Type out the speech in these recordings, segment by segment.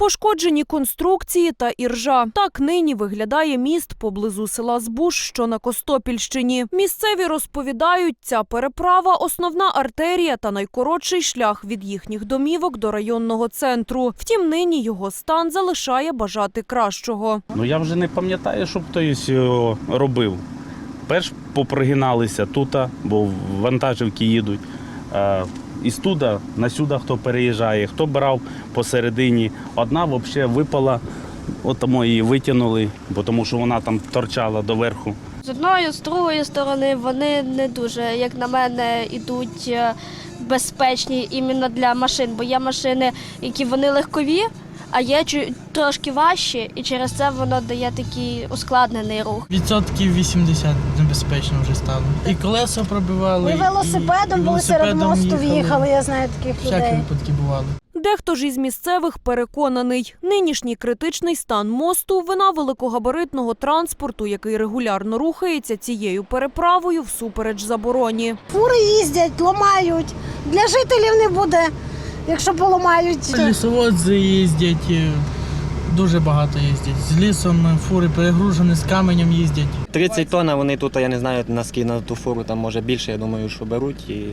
Пошкоджені конструкції та іржа. Так нині виглядає міст поблизу села Збуш, що на Костопільщині. Місцеві розповідають, ця переправа основна артерія та найкоротший шлях від їхніх домівок до районного центру. Втім, нині його стан залишає бажати кращого. Ну я вже не пам'ятаю, щоб хтось робив. Перш попригиналися тут, бо вантажівки їдуть. Із туди на сюди хто переїжджає, хто брав посередині. Одна взагалі випала, от тому її витягнули, бо тому що вона там торчала доверху. З одної, з другої сторони вони не дуже, як на мене, ідуть е, безпечні іменно для машин, бо є машини, які вони легкові, а є трошки важчі, і через це воно дає такий ускладнений рух. Відсотків 80 небезпечно вже стало. І колеса пробивали. Ми велосипедом і були серед мосту в'їхали, я знаю таких Всякі випадки бували. Дехто ж із місцевих переконаний, нинішній критичний стан мосту – вина великогабаритного транспорту, який регулярно рухається цією переправою всупереч забороні. Фури їздять, ламають. Для жителів не буде, якщо поламають. лісоводзи їздять, е, дуже багато їздять. З лісом е, фури перегружені, з каменем їздять. 30 тонн, а вони тут, я не знаю, наскільки на ту фуру, там може більше, я думаю, що беруть. І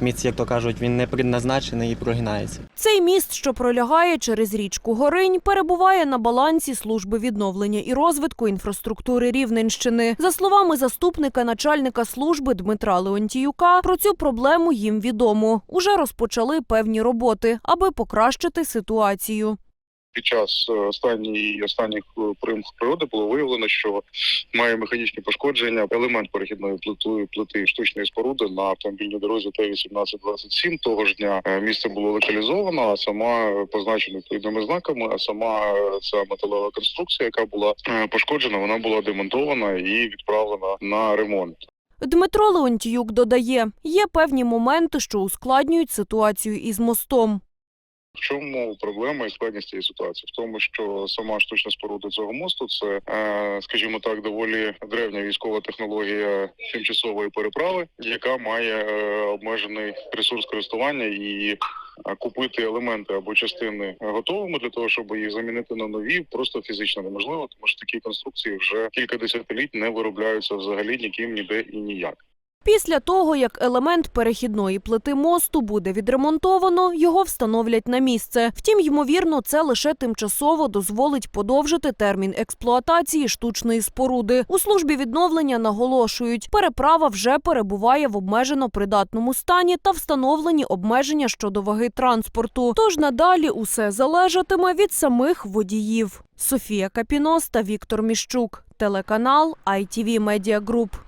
міць, як то кажуть, він не предназначений і прогинається. Цей міст, що пролягає через річку Горинь, перебуває на балансі служби відновлення і розвитку інфраструктури Рівненщини. За словами заступника начальника служби Дмитра Леонтіюка, про цю проблему їм відомо. Уже розпочали певні роботи, аби покращити ситуацію. Під час е, останньої останніх е, примх природи було виявлено, що має механічні пошкодження елемент перехідної плити плити штучної споруди на автомобільній дорозі Т-1827. Того ж дня е, місце було локалізовано, а сама позначена відповідними знаками. А сама ця металева конструкція, яка була пошкоджена, вона була демонтована і відправлена на ремонт. Дмитро Леонтіюк додає, є певні моменти, що ускладнюють ситуацію із мостом. В чому проблема і складність цієї ситуації? В тому, що сама штучна споруда цього мосту це, е, скажімо так, доволі древня військова технологія тимчасової переправи, яка має е, обмежений ресурс користування і е, купити елементи або частини готовими для того, щоб їх замінити на нові, просто фізично неможливо, тому що такі конструкції вже кілька десятиліть не виробляються взагалі ніким ніде і ніяк. Після того, як елемент перехідної плити мосту буде відремонтовано, його встановлять на місце. Втім, ймовірно, це лише тимчасово дозволить подовжити термін експлуатації штучної споруди. У службі відновлення наголошують, переправа вже перебуває в обмежено придатному стані та встановлені обмеження щодо ваги транспорту. Тож надалі усе залежатиме від самих водіїв. Софія Капінос та Віктор Міщук. Телеканал ITV Media Group.